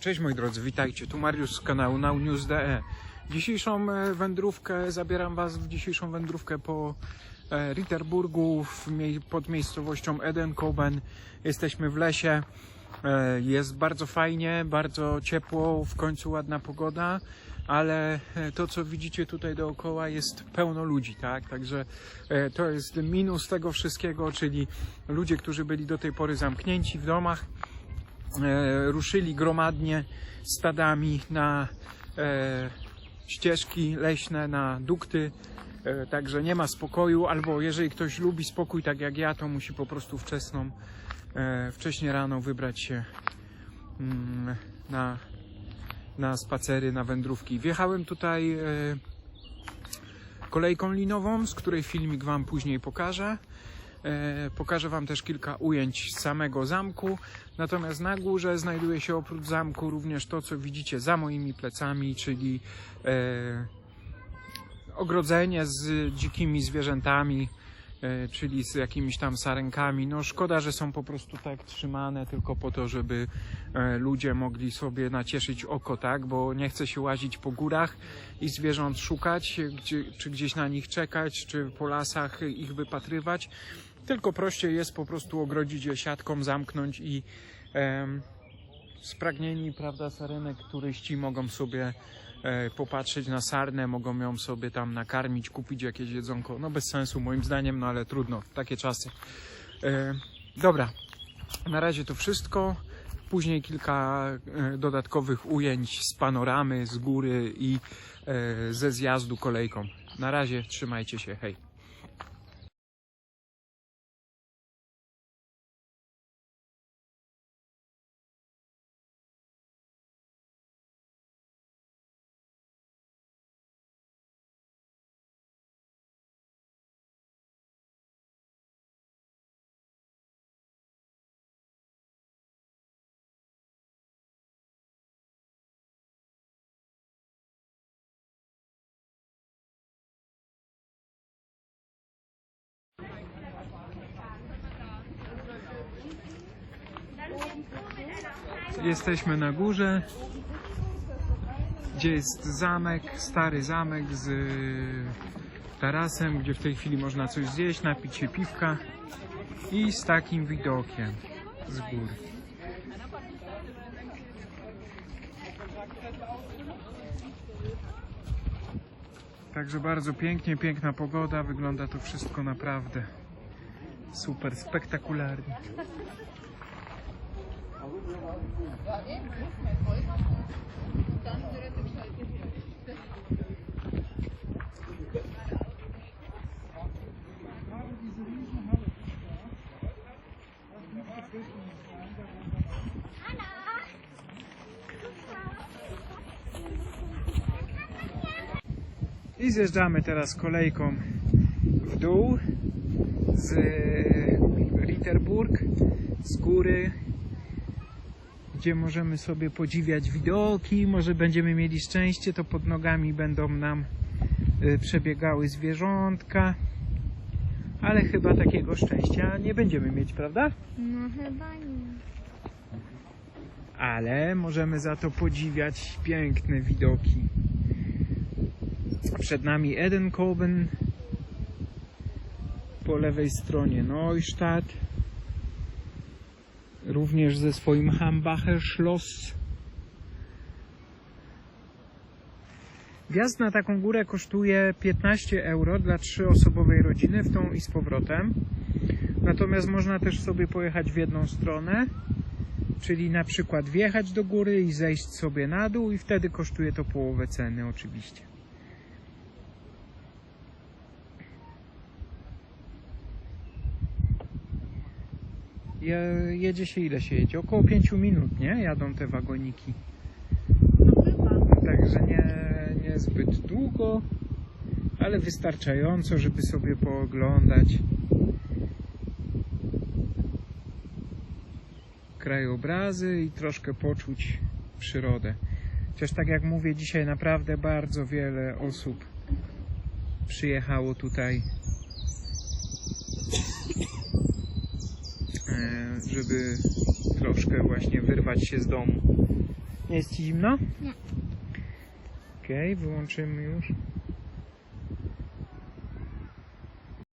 Cześć moi drodzy, witajcie. Tu Mariusz z kanału nownews.de. Dzisiejszą e, wędrówkę, zabieram Was w dzisiejszą wędrówkę po e, Ritterburgu pod miejscowością Edenkoben. Jesteśmy w lesie. E, Jest bardzo fajnie, bardzo ciepło, w końcu ładna pogoda, ale to co widzicie tutaj dookoła jest pełno ludzi, tak? Także to jest minus tego wszystkiego, czyli ludzie, którzy byli do tej pory zamknięci w domach, ruszyli gromadnie stadami na e, ścieżki leśne, na dukty. E, także nie ma spokoju, albo jeżeli ktoś lubi spokój tak jak ja, to musi po prostu wczesną, e, wcześnie rano wybrać się mm, na, na spacery, na wędrówki. Wjechałem tutaj e, kolejką linową, z której filmik Wam później pokażę. E, Pokażę Wam też kilka ujęć samego zamku. Natomiast na górze znajduje się oprócz zamku również to, co widzicie za moimi plecami, czyli e, ogrodzenie z dzikimi zwierzętami, e, czyli z jakimiś tam sarenkami. No szkoda, że są po prostu tak trzymane tylko po to, żeby ludzie mogli sobie nacieszyć oko, tak? Bo nie chce się łazić po górach i zwierząt szukać, czy gdzieś na nich czekać, czy po lasach ich wypatrywać. Tylko prościej jest po prostu ogrodzić je siatką, zamknąć i em, spragnieni, prawda, sarenek turyści mogą sobie e, popatrzeć na sarnę, mogą ją sobie tam nakarmić, kupić jakieś jedzonko. No bez sensu moim zdaniem, no ale trudno, takie czasy. E, dobra, na razie to wszystko. Później kilka e, dodatkowych ujęć z panoramy, z góry i e, ze zjazdu kolejką. Na razie, trzymajcie się, hej. Jesteśmy na górze, gdzie jest zamek, stary zamek z y, tarasem, gdzie w tej chwili można coś zjeść, napić się piwka i z takim widokiem z góry. Także bardzo pięknie, piękna pogoda, wygląda to wszystko naprawdę super, spektakularnie. I zjeżdżamy teraz kolejką w dół z Ritterburg, z góry, gdzie możemy sobie podziwiać widoki. Może będziemy mieli szczęście, to pod nogami będą nam y, przebiegały zwierzątka. Ale chyba takiego szczęścia nie będziemy mieć, prawda? No chyba nie. ale możemy za to podziwiać piękne widoki. Przed nami Edenkoben, po lewej stronie Neustadt, również ze swoim Hambacher Schloss. Wjazd na taką górę kosztuje 15 euro dla trzyosobowej rodziny, w tą i z powrotem. Natomiast można też sobie pojechać w jedną stronę, czyli na przykład wjechać do góry i zejść sobie na dół i wtedy kosztuje to połowę ceny oczywiście. Je, jedzie się ile się jedzie? Około 5 minut, nie? Jadą te wagoniki. Także nie, nie zbyt długo, ale wystarczająco, żeby sobie pooglądać krajobrazy i troszkę poczuć przyrodę. Chociaż tak jak mówię, dzisiaj naprawdę bardzo wiele osób przyjechało tutaj, żeby troszkę właśnie wyrwać się z domu Nie. Jest ci zimno? Nie. Okej, wyłączymy już.